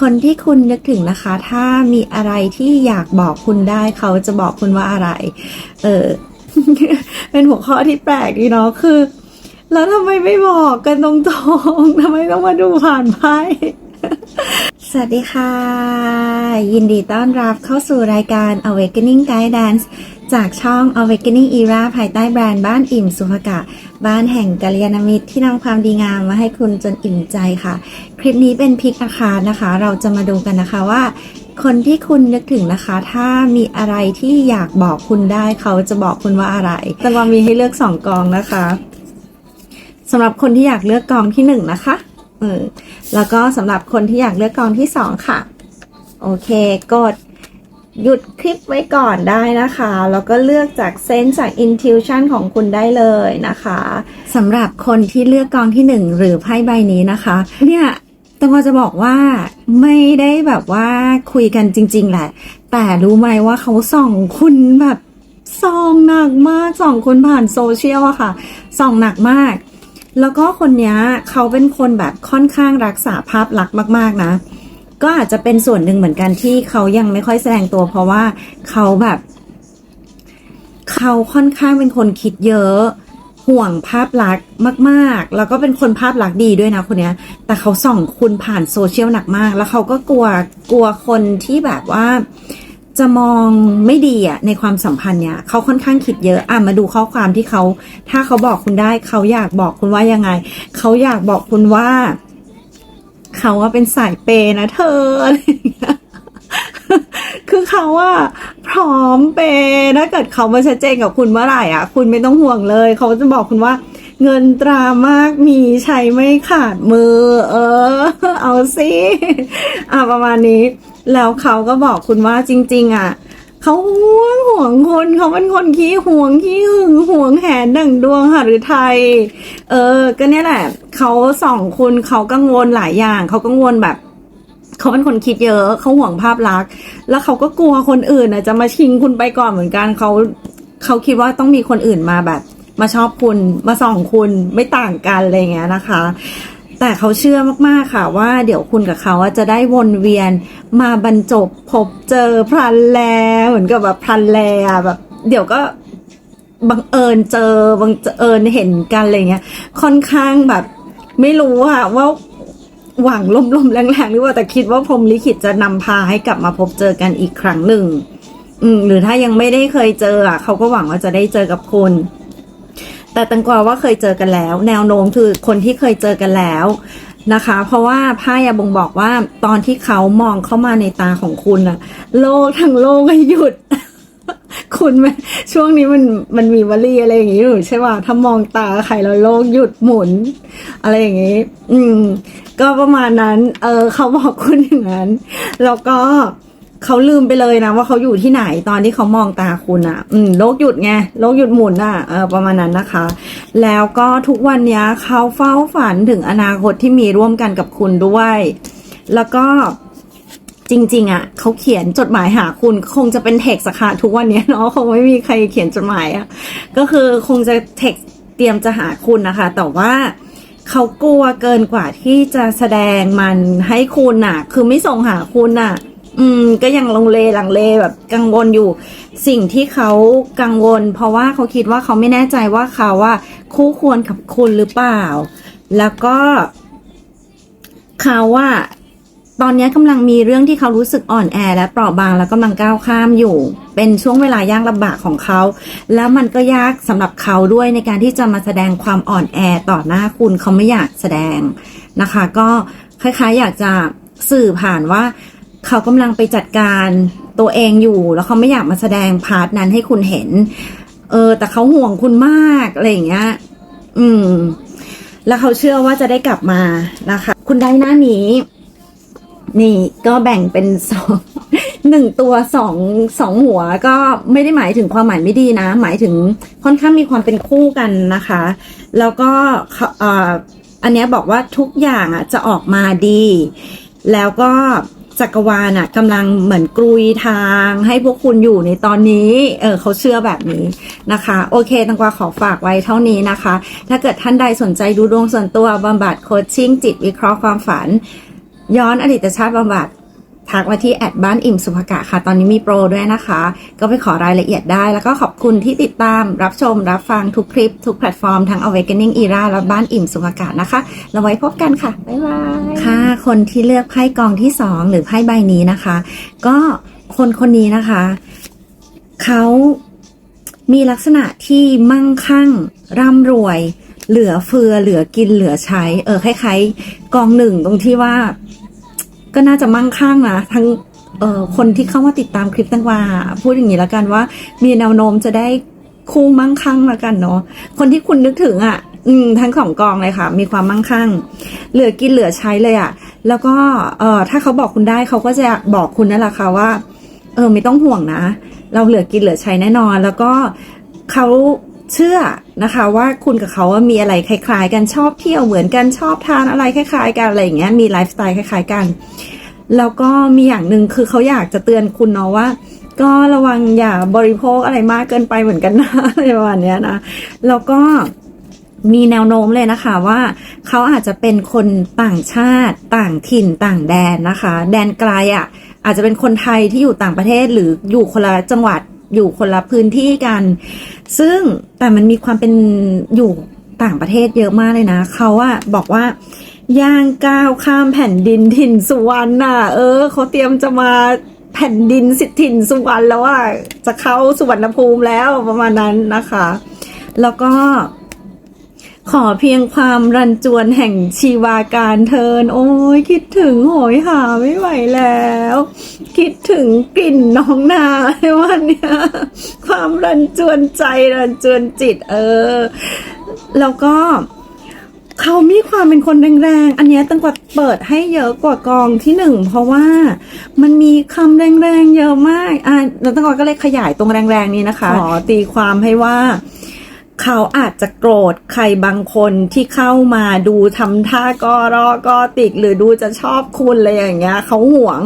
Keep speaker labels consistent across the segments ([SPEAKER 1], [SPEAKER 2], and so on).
[SPEAKER 1] คนที่คุณนึกถึงนะคะ ถ้ามีอะไรที่อยากบอกคุณได้เขาจะบอกคุณว่าอะไร เออ เป็นหัวข้อที่แปลกดีเนาะคือ แล้วทำไมไม่บอกกันตรงๆทำไมต้องมาดูผ่านไพ่ สวัสดีค่ะ ยินดีต้อนรับเข้าสู่รายการ Awakening Guidance จากช่อง Awakening Era ภายใต้แบรนด์บ้านอิ่มสุภกะ บ้านแห่งกัลยาณมิตรที่นำความดีงามมาให้คุณจนอิ่มใจค่ะ คลิปนี้เป็นพิกอาคารนะคะ เราจะมาดูกันนะคะว่า คนที่คุณนึกถึงนะคะ ถ้ามีอะไรที่อยากบอกคุณได้เขาจะบอกคุณว่าอะไรแต่ว่ามีให้เลือกสองกองนะคะสำหรับคนที่อยากเลือกกองที่หนึ่งนะคะ เออแล้วก็สำหรับคนที่อยากเลือกกองที่สองค่ะ โอเค กดหยุดคลิปไว้ก่อนได้นะคะ แล้วก็เลือกจากเซนส์จาก intuition ของคุณได้เลยนะคะสำหรับคนที่เลือกกองที่หนึ่งหรือไพ่ใบนี้นะคะ เนี่ยต้องก็จะบอกว่าไม่ได้แบบว่าคุยกันจริง ๆ แหละ แต่รู้ไหมว่าเขาส่องคุณแบบส่องหนักมากส่องคุณผ่านโซเชียลอะค่ะส่องหนักมาก แล้วก็คนนี้เขาเป็นคนแบบค่อนข้างรักษาภาพลักษณ์มาก ๆ นะ ก็อาจจะเป็นส่วนหนึ่งเหมือนกันที่เขายังไม่ค่อยแสดงตัว เพราะว่าเขาแบบ เขาค่อนข้างเป็นคนคิดเยอะ ห่วงภาพลักษณ์มาก ๆ แล้วก็เป็นคนภาพลักษณ์ดีด้วยนะคนนี้แต่เขาส่องคุณผ่านโซเชียลหนักมาก แล้วเขาก็กลัวกลัวคนที่แบบว่า จะมองไม่ดีอะในความสัมพันธ์เนี่ยเขาค่อนข้างคิดเยอะอะมาดูข้อความที่เขา ถ้าเขาบอกคุณได้เขาอยากบอกคุณว่ายังไง เขาอยากบอกคุณว่า เขาว่าเป็นสายเปย์นะเธออะไรอย่างเงี้ยคือเขาว่าพร้อมเปย์ถ้าเกิดเขามาชัดเจนกับคุณเมื่อไหร่อะ คุณไม่ต้องห่วงเลย เขาจะบอกคุณว่า เงินตรามากมีใช้ไม่ขาดมือ เออ เอาสิอะประมาณนี้ แล้วเขาก็บอกคุณว่าจริง ๆ อะเขาห่วงห่วงคนเขาเป็นคนขี้ห่วงขี้หึงห่วงแหนดั่งดวงค่ะหฤทัยเออ ก็เนี่ยแหละเขาสองคุณเขากังวลหลายอย่างเขากังวลแบบเขาเป็นคนคิดเยอะเขาห่วงภาพลักษณ์ แล้วเขาก็กลัวคนอื่นน่ะจะมาชิงคุณไปก่อนเหมือนกันเขาเขาคิดว่าต้องมีคนอื่นมาแบบ มาชอบคุณมาส่องคุณไม่ต่างกันอะไรเงี้ยนะคะ แต่เขาเชื่อมากๆค่ะว่าเดี๋ยวคุณกับเขาจะได้วนเวียนมาบรรจบพบเจอพลันแลเหมือนกับแบบพลันแลแบบ เดี๋ยวก็บังเอิญเจอบังเอิญเห็นกันอะไรเงี้ย ค่อนข้างแบบ ไม่รู้อะว่าหวังลมๆแรงๆหรือว่าแต่คิดว่าพรหมลิขิตจะนำพาให้กลับมาพบเจอกันอีกครั้งหนึ่งหรือถ้ายังไม่ได้เคยเจออะเขาก็หวังว่าจะได้เจอกับคุณ แต่ตังกวาว่าเคยเจอกันแล้ว แนวโน้มคือคนที่เคยเจอกันแล้วนะคะ เพราะว่าพ่อะบ่งบอกว่าตอนที่เขามองเข้ามาในตาของคุณอะโลกทั้งโลกให้หยุด คุณไหมช่วงนี้มันมันมีวลีอะไรอย่างงี้อยู่ใช่ป่ะถ้ามองตาใครแล้วโลกหยุดหมุน อะไรอย่างงี้ อืม ก็ประมาณนั้น เออเขาบอกคุณอย่างนั้น แล้วก็ เขาลืมไปเลยนะว่าเขาอยู่ที่ไหนตอนที่เขามองตาคุณอะ่ะ อืมโลกหยุดไงโลกหยุดหมุนอะ่ะเออประมาณนั้นนะคะ แล้วก็ทุกวันนี้เขาเฝ้าฝันถึงอนาคตที่มีร่วมกันกับคุณด้วย แล้วก็จริง ๆอะเขาเขียนจดหมายหาคุณคงจะเป็นเท็กซ์อะค่ะทุกวันนี้เนาะคงไม่มีใครเขียนจดหมายอะก็คือคงจะเท็กซ์เตรียมจะหาคุณนะคะ แต่ว่าเขากลัวเกินกว่าที่จะแสดงมันให้คุณน่ะ คือไม่ส่งหาคุณน่ะ อืม ก็ยังลงเลหลังเลแบบกังวลอยู่ สิ่งที่เขากังวล เพราะว่าเขาคิดว่าเขาไม่แน่ใจว่าเขาว่าคู่ควรกับคุณหรือเปล่า แล้วก็เขาว่าตอนนี้กำลังมีเรื่องที่เขารู้สึกอ่อนแอ และเปราะบางแล้วกำลังก้าวข้ามอยู่ เป็นช่วงเวลายากลำบากของเขา แล้วมันก็ยากสำหรับเขาด้วยในการที่จะมาแสดงความอ่อนแอต่อหน้าคุณเขาไม่อยากแสดงนะคะ ก็คล้ายๆ อยากจะสื่อผ่านว่า เขากำลังไปจัดการตัวเองอยู่ แล้วเขาไม่อยากมาแสดงพาร์ทนั้นให้คุณเห็น เออ แต่เขาห่วงคุณมากอะไรอย่างเงี้ย อืม แล้วเขาเชื่อว่าจะได้กลับมานะคะ คุณได้หน้านี้ นี่ก็แบ่งเป็นสองหนึ่งตัวสองสองหัวก็ไม่ได้หมายถึงความหมายไม่ดีนะ หมายถึงค่อนข้างมีความเป็นคู่กันนะคะ แล้วก็อ่ออันเนี้ยบอกว่าทุกอย่างอะจะออกมาดี แล้วก็ จักรวาลอะกำลังเหมือนกรุยทางให้พวกคุณอยู่ในตอนนี้ เออเขาเชื่อแบบนี้นะคะ โอเคตังกวาขอฝากไว้เท่านี้นะคะ ถ้าเกิดท่านใดสนใจดูดวงส่วนตัวบำบัดโคชชิ่งจิตวิเคราะห์ความฝัน ย้อนอดีตชาติบำบัด ทักมาที่แอดบ้านอิ่มสุภกะค่ะ ตอนนี้มีโปรด้วยนะคะ ก็ไปขอรายละเอียดได้ แล้วก็ขอบคุณที่ติดตามรับชมรับฟังทุกคลิป ทุกแพลตฟอร์มทั้ง Awakening Era และบ้านอิ่มสุภกะนะคะ เราไว้พบกันค่ะ บ๊ายบาย ค่ะ คนที่เลือกไพ่กองที่ 2 หรือไพ่ใบนี้นะคะ ก็คนคนนี้นะคะ เขามีลักษณะที่มั่งคั่ง ร่ำรวย เหลือเฟือ เหลือกินเหลือใช้ เออคล้ายๆ กองหนึ่งตรงที่ว่า ก็น่าจะมั่งคั่งนะทั้งคนที่เข้ามาติดตามคลิปตังวาพูดอย่างนี้แล้วกันว่า มีแนวโน้มจะได้คู่มั่งคั่งแล้วกันเนาะคนที่คุณนึกถึงอะ่ะ อืมทั้งของกองเลยค่ะ มีความมั่งคั่ง เหลือกินเหลือใช้เลยอะ่ะ แล้วก็เอ่อถ้าเขาบอกคุณได้เขาก็จะบอกคุณนั่นแหละค่ะว่า เออ ไม่ต้องห่วงนะ เราเหลือกินเหลือใช้แน่นอน แล้วก็เขา เชื่อนะคะว่าคุณกับเขาว่ามีอะไรคล้ายๆ กันชอบเที่ยวเหมือนกันชอบทานอะไรคล้าย ๆ กันอะไรอย่างเงี้ยมีไลฟ์สไตล์คล้าย ๆ กัน แล้วก็มีอย่างหนึ่งคือเขาอยากจะเตือนคุณเนาะว่า ก็ระวังอย่าบริโภคอะไรมากเกินไปเหมือนกันนะอะไรประมาณเนี้ยนะแล้วก็มีแนวโน้มเลยนะคะว่าเขาอาจจะเป็นคนต่างชาติต่างถิ่นต่างแดนนะคะ แดนไกลอะ่ะอาจจะเป็นคนไทยที่อยู่ต่างประเทศหรืออยู่คนละจังหวัด อยู่คนละพื้นที่กัน ซึ่งแต่มันมีความเป็นอยู่ต่างประเทศเยอะมากเลยนะ เขาอะบอกว่าย่างก้าวข้ามแผ่นดินถิ่นสุวรรณน่ะ เออเขาเตรียมจะมาแผ่นดินสิทถิ่นสุวรรณแล้วว่าจะเข้าสุวรรณภูมิแล้วประมาณนั้นนะคะ แล้วก็ ขอเพียงความรันจวนแห่งชีวาการเทิน โอ้ยคิดถึงโหยหาไม่ไหวแล้ว คิดถึงกลิ่นน้องนาวันเนี้ยความรันจวนใจรันจวนจิต เออ แล้วก็เขามีความเป็นคนแรงๆ อันเนี้ยตั้งกว่าเปิดให้เยอะกว่ากองที่หนึ่งเพราะว่ามันมีคำแรงๆเยอะมาก อะแล้วตั้งกว่าก็เลยขยายตรงแรงๆนี้นะคะขอตีความให้ว่า เขาอาจจะโกรธใครบางคนที่เข้ามาดูทำท่ากอรอกอติกหรือดูจะชอบคุณอะไรอย่างเงี้ยเขาห่วง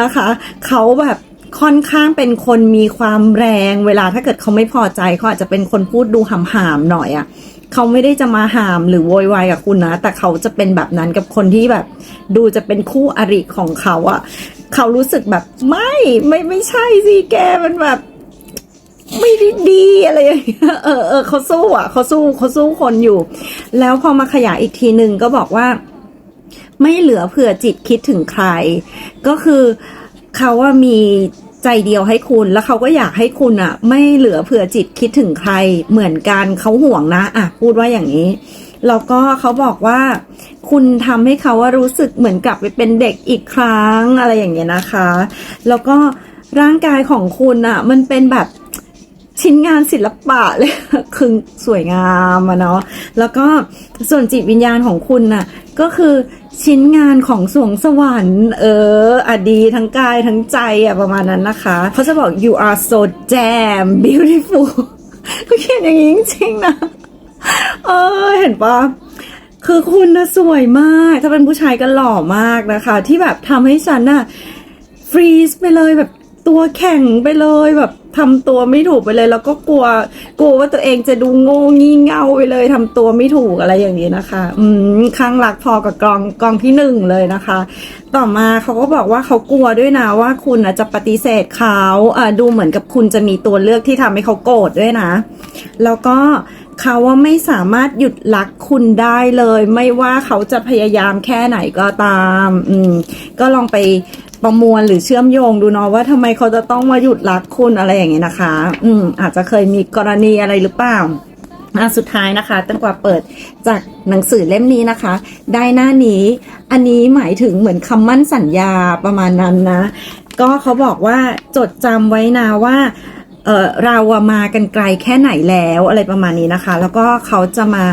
[SPEAKER 1] นะคะ เขาแบบค่อนข้างเป็นคนมีความแรง เวลาถ้าเกิดเขาไม่พอใจเขาอาจจะเป็นคนพูดดูหำๆหน่อยอะ่ะเขาไม่ได้จะมาหามหรือโวยวายกับคุณนะ แต่เขาจะเป็นแบบนั้นกับคนที่แบบ ดูจะเป็นคู่อริของเขาอะ่ะ เขารู้สึกแบบไม่ไม่ไม่ใช่สิแกมันแบบ ไม่ได้ดีอะไรอย่างเงี้ยเออเออเขาสู้อะเขาสู้เขาสู้คนอยู่ แล้วพอมาขยายอีกทีหนึ่งก็บอกว่า ไม่เหลือเผื่อจิตคิดถึงใคร ก็คือเขาว่ามีใจเดียวให้คุณแล้วเขาก็อยากให้คุณอะไม่เหลือเผื่อจิตคิดถึงใครเหมือนกันเขาห่วงนะอะพูดว่าอย่างนี้แล้วก็เขาบอกว่า คุณทำให้เขาว่ารู้สึกเหมือนกลับไปเป็นเด็กอีกครั้งอะไรอย่างเงี้ยนะคะ แล้วก็ร่างกายของคุณอะมันเป็นแบบ ชิ้นงานศิลปะเลยคือสวยงามอะเนาะแล้วก็ส่วนจิตวิญญาณของคุณน่ะ ก็คือชิ้นงานของสวงสวรรค์ เอออดีทั้งกายทั้งใจอะประมาณนั้นนะคะ เขาจะบอก you are so damn beautiful ก็เขียนอย่างนี้จริงๆนะเออเห็นปะคือคุณนะสวยมาก ถ้าเป็นผู้ชายก็หล่อมากนะคะ ที่แบบทำให้ฉันน่ะฟรีซไปเลยแบบตัวแข็งไปเลยแบบ ทำตัวไม่ถูกไปเลย แล้วก็กลัว กลัวว่าตัวเองจะดูโง่งี่เง่าไปเลยทำตัวไม่ถูกอะไรอย่างนี้นะคะ อืมข้างรักพอกับกองกองที่หนึ่งเลยนะคะ ต่อมาเขาก็บอกว่าเขากลัวด้วยนะว่าคุณจะปฏิเสธเขาอ่าดูเหมือนกับคุณจะมีตัวเลือกที่ทำให้เขาโกรธด้วยนะ แล้วก็ เขาว่าไม่สามารถหยุดรักคุณได้เลย ไม่ว่าเขาจะพยายามแค่ไหนก็ตาม อืม ก็ลองไปประมวลหรือเชื่อมโยงดูเนาะว่าทำไมเขาจะต้องมาหยุดรักคุณอะไรอย่างเงี้ยนะคะ อืม อาจจะเคยมีกรณีอะไรหรือเปล่าอะสุดท้ายนะคะตั้งกว่าเปิดจากหนังสือเล่มนี้นะคะ ได้หน้านี้อันนี้หมายถึงเหมือนคำมั่นสัญญาประมาณนั้นนะ ก็เขาบอกว่าจดจำไว้นะว่า เออเราอะมากันไกลแค่ไหนแล้วอะไรประมาณนี้นะคะ แล้วก็เขาจะมา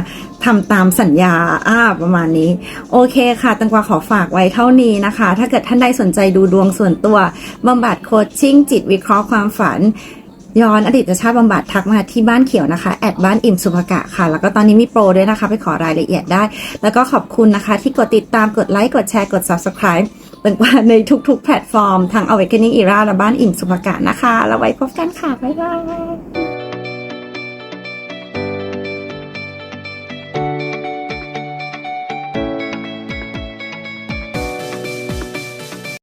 [SPEAKER 1] ทำตามสัญญาอ่าประมาณนี้ โอเคค่ะ ตังกวาขอฝากไว้เท่านี้นะคะ ถ้าเกิดท่านใดสนใจดูดวงส่วนตัวบำบัดโคชชิ่งจิตวิเคราะห์ความฝัน ย้อนอดีตชาติบำบัดทักมาที่บ้านเขียวนะคะ แอดบ้านอิ่มสุภกะค่ะ แล้วก็ตอนนี้มีโปรด้วยนะคะ ไปขอรายละเอียดได้ แล้วก็ขอบคุณนะคะ ที่กดติดตามกดไลค์กดแชร์กด subscribe ต่าในทุกๆ แพลตฟอร์ม ทั้ง Awakening Era และบ้านอิ่มสุภกะนะคะ แล้วไว้พบกันค่ะ บ๊ายบาย